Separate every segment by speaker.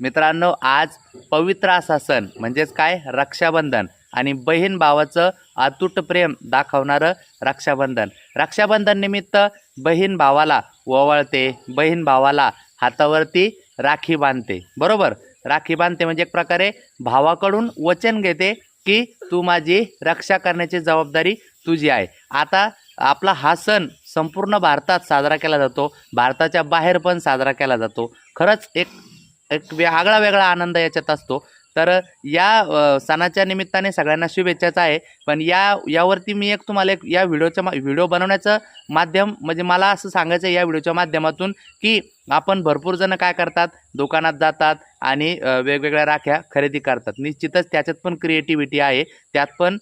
Speaker 1: मित्रांनो आज पवित्र असा सण म्हणजेच काय? रक्षाबंधन. आणि बहीण भावाचं अतूट प्रेम दाखवणारं रक्षाबंधन. रक्षाबंधन निमित्त बहीण भावाला ओवाळते बहीण भावाला हातावरती राखी बांधते. बरोबर? राखी बांधते म्हणजे एक प्रकारे भावाकडून वचन घेते की तू माझी रक्षा करण्याची जबाबदारी तुझी आहे. आता आपला हा सण संपूर्ण भारतात साजरा केला जातो. भारताच्या बाहेर पण साजरा केला जातो. खरंच एक एक वे- आगळा वेगळा आनंद याच्यात असतो. तर या सणाच्या निमित्ताने सगळ्यांना शुभेच्छाच आहे. पण या यावरती मी एक तुम्हाला एक या व्हिडिओच्या मा व्हिडिओ बनवण्याचं माध्यम म्हणजे मला असं सांगायचं आहे या व्हिडिओच्या माध्यमातून की आपण भरपूर जण काय करतात? दुकानात जातात आणि वेगवेगळ्या राख्या खरेदी करतात. निश्चितच त्याच्यात पण क्रिएटिव्हिटी आहे. त्यात पण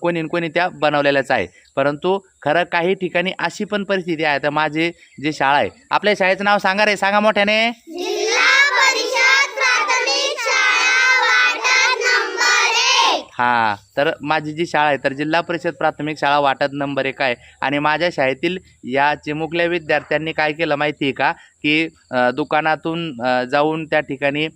Speaker 1: कोणी न कोणी त्या बनवलेल्याच आहे. परंतु खरं काही ठिकाणी अशी पण परिस्थिती आहे. तर माझी जी शाळा आहे. आपल्या शाळेचं नाव सांगा रे. सांगा मोठ्याने. हां तर माझी जी शाळा आहे तर जिल्हा परिषद प्राथमिक शाळा वाटत नंबर एक आहे. आणि माझ्या शाळेतील या चिमुकल्या विद्यार्थ्यांनी काय केलं माहिती आहे का? की दुकानातून जाऊन त्या ठिकाणी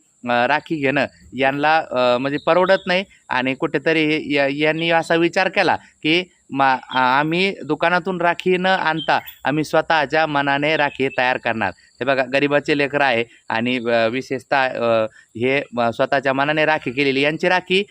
Speaker 1: राखी घेणं यांना म्हणजे परवडत नाही. आणि कुठेतरी हे- यांनी असा विचार केला की मा आम्ही दुकानातून राखी न आणता आम्ही स्वतःच्या मनाने राखी तयार करणार. हे बघा गरिबाचे लेकर आहे आणि विशेषतः हे स्वतःच्या मनाने राखी केलेली. यांची राखी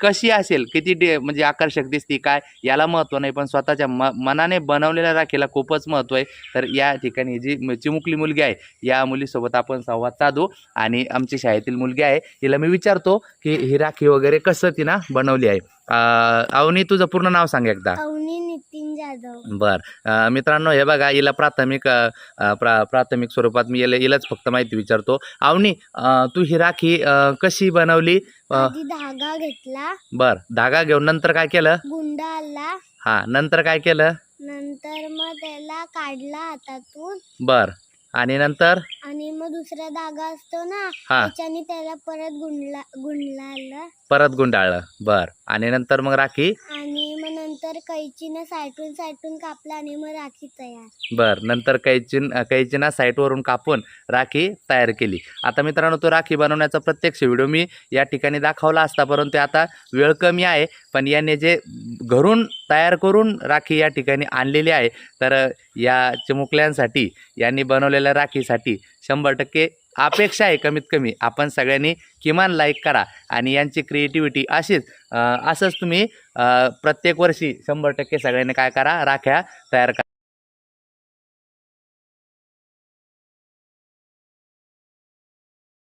Speaker 1: कशी असेल? किती डे म्हणजे आकर्षक दिसती काय? याला महत्त्व नाही पण स्वतःच्या म मनाने बनवलेल्या राखीला खूपच महत्त्व आहे. तर या ठिकाणी जी चिमुकली मुलगी आहे या मुलीसोबत आपण संवाद साधू. आणि आमची शाळेतील मुलगी आहे हिला मी विचारतो की ही राखी वगैरे कसं तिनं बनवली आहे. अवनी तुझं पूर्ण नाव सांग एकदा.
Speaker 2: अवनी नितीन जाधव.
Speaker 1: बर. अ, मित्रांनो हे बघा हिला प्राथमिक अ, अ, प्रा प्राथमिक स्वरूपात मी याला हिलाच फक्त माहिती विचारतो. अवनी अ, तू ही राखी अ, कशी बनवली? अ,
Speaker 2: आधी धागा घेतला.
Speaker 1: बर. धागा घेऊन नंतर काय केलं?
Speaker 2: गुंडा आला.
Speaker 1: हा नंतर काय केलं?
Speaker 2: नंतर मग त्याला काढला हातातून.
Speaker 1: बर. आणि नंतर?
Speaker 2: आणि मग दुसरा धागा असतो ना
Speaker 1: हा.
Speaker 2: त्याच्याने त्याला परत गुंडला गुंडला
Speaker 1: परत गुंडाळलं. बर. आणि नंतर मग राखी?
Speaker 2: आणि नंतर कैचीनं सायटून सायटून कापला आणि मग राखी तयार.
Speaker 1: बर नंतर कैचीन कैचीना साईटवरून कापून राखी तयार केली. आता मित्रांनो तो राखी बनवण्याचा प्रत्यक्ष व्हिडिओ मी या ठिकाणी दाखवला असता परंतु आता वेळ कमी आहे पण याने जे घरून तयार करून राखी या ठिकाणी आणलेली आहे तर या चिमुकल्यांसाठी यांनी बनवलेल्या राखीसाठी शंभर टक्के अपेक्षा आहे कमीत कमी. आपण सगळ्यांनी किमान लाईक करा आणि यांची क्रिएटिव्हिटी अशीच असंच तुम्ही प्रत्येक वर्षी शंभर टक्के सगळ्यांनी काय करा राख्या तयार करा.